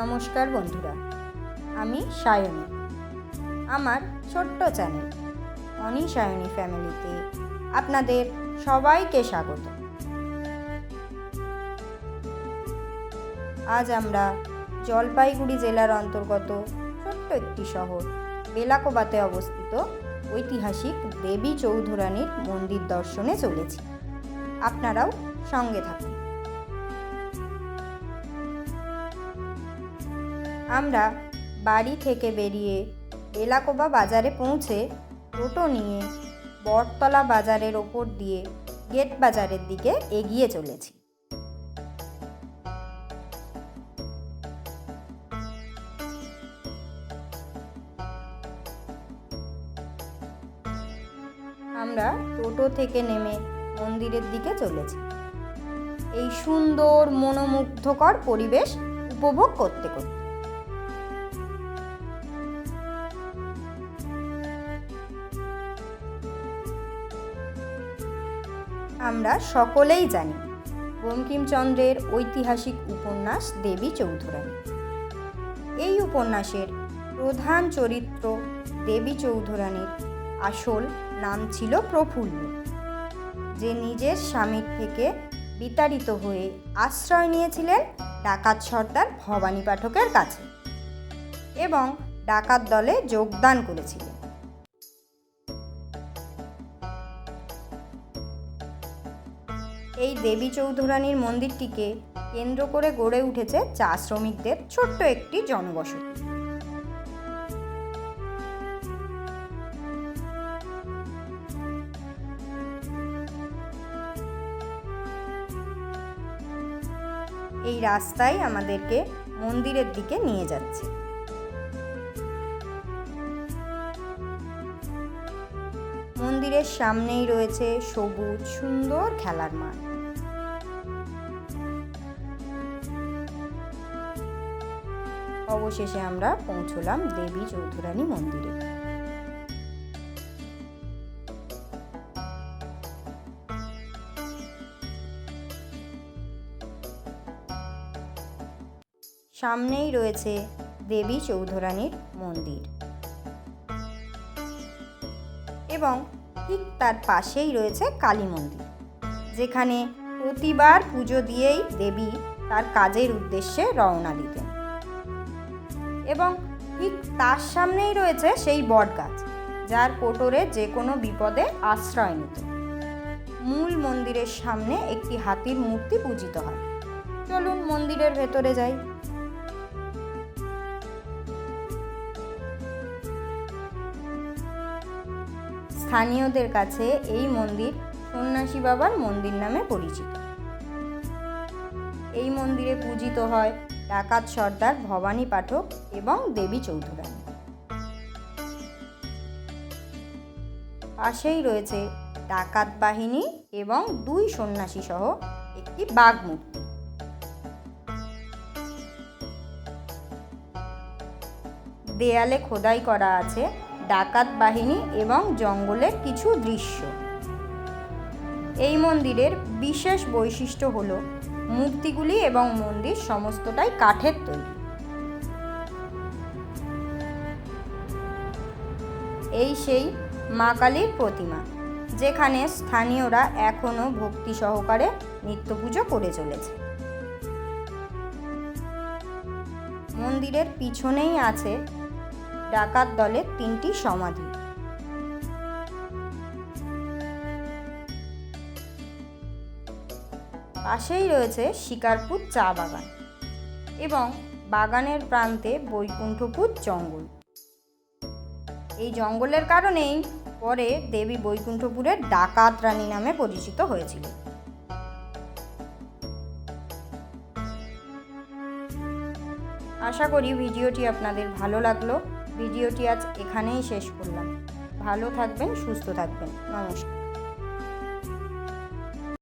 নমস্কার বন্ধুরা, আমি সায়নী। আমার ছোট্ট চ্যানেল অনি সায়নী ফ্যামিলিতে আপনাদের সবাইকে স্বাগত। আজ আমরা জলপাইগুড়ি জেলার অন্তর্গত ছোট্ট একটি শহর, বেলাকোবাতে অবস্থিত ঐতিহাসিক দেবী চৌধুরানীর মন্দির দর্শনে চলেছি। আপনারাও সঙ্গে থাকুন। আমরা বাড়ি থেকে বেরিয়ে এলাকোবা বাজারে পৌঁছে টোটো নিয়ে বটতলা বাজারের ওপর দিয়ে গেট বাজারের দিকে এগিয়ে চলেছি। আমরা টোটো থেকে নেমে মন্দিরের দিকে চলেছি। এই সুন্দর মনোমুগ্ধকর পরিবেশ উপভোগ করতে করতে। আমরা সকলেই জানি, বঙ্কিমচন্দ্রের ঐতিহাসিক উপন্যাস দেবী চৌধুরানী। এই উপন্যাসের প্রধান চরিত্র দেবী চৌধুরানীর আসল নাম ছিল প্রফুল্ল, যে নিজের স্বামীর থেকে বিতাড়িত হয়ে আশ্রয় নিয়েছিলেন ডাকাত সর্দার ভবানী পাঠকের কাছে এবং ডাকাত দলে যোগদান করেছিলেন। এই দেবী চৌধুরানীর মন্দিরটিকে কেন্দ্র করে গড়ে উঠেছে চা শ্রমিকদের ছোট্ট একটি জনবসতি। এই রাস্তাই আমাদেরকে মন্দিরের দিকে নিয়ে যাচ্ছে। মন্দিরের সামনেই রয়েছে সবুজ, সুন্দর খেলার মাঠ। অবশেষে আমরা পৌঁছলাম দেবী চৌধুরানী মন্দিরে। সামনেই রয়েছে দেবী চৌধুরানীর মন্দির। এবং ঠিক তার পাশেই রয়েছে কালী মন্দির, যেখানে প্রতিবার পুজো দিয়েই দেবী তার কাজের উদ্দেশ্যে রওনা দিতেন। এবং ঠিক তার সামনেই রয়েছে সেই বটগাছ, যার কোটরে যে কোনো বিপদে আশ্রয় নিত। মূল মন্দিরের সামনে একটি হাতির মূর্তি পূজিত হয়। চলুন মন্দিরের ভেতরে যাই। স্থানীয়দের কাছে এই মন্দির সন্ন্যাসী বাবার মন্দির নামে পরিচিত। এই মন্দিরে পূজিত হয় ডাকাত সর্দার ভবানী পাঠক এবং দেবী চৌধুরানী। পাশেই রয়েছে ডাকাত বাহিনী এবং দুই সন্ন্যাসী সহ একটি বাঘ মূর্তি। দেয়ালে খোদাই করা আছে ডাকাত বাহিনী এবং জঙ্গলের কিছু দৃশ্য। এই মন্দিরের বিশেষ বৈশিষ্ট্য হল মূর্তিগুলি এবং মন্দির সমস্তটাই কাঠের তৈরি। এই সেই মা কালীর প্রতিমা, যেখানে স্থানীয়রা এখনও ভক্তি সহকারে নিত্য পুজো করে চলেছে। মন্দিরের পিছনেই আছে ডাকাত দলের তিনটি সমাধি। পাশেই রয়েছে শিকারপুর চা বাগান এবং বাগানের প্রান্তে বৈকুণ্ঠপুর জঙ্গল। এই জঙ্গলের কারণেই পরে দেবী বৈকুণ্ঠপুরের ডাকাত রানী নামে পরিচিত হয়েছিল। আশা করি ভিডিওটি আপনাদের ভালো লাগল। ভিডিওটি আজ এখানেই শেষ করলাম। ভালো থাকবেন, সুস্থ থাকবেন। নমস্কার।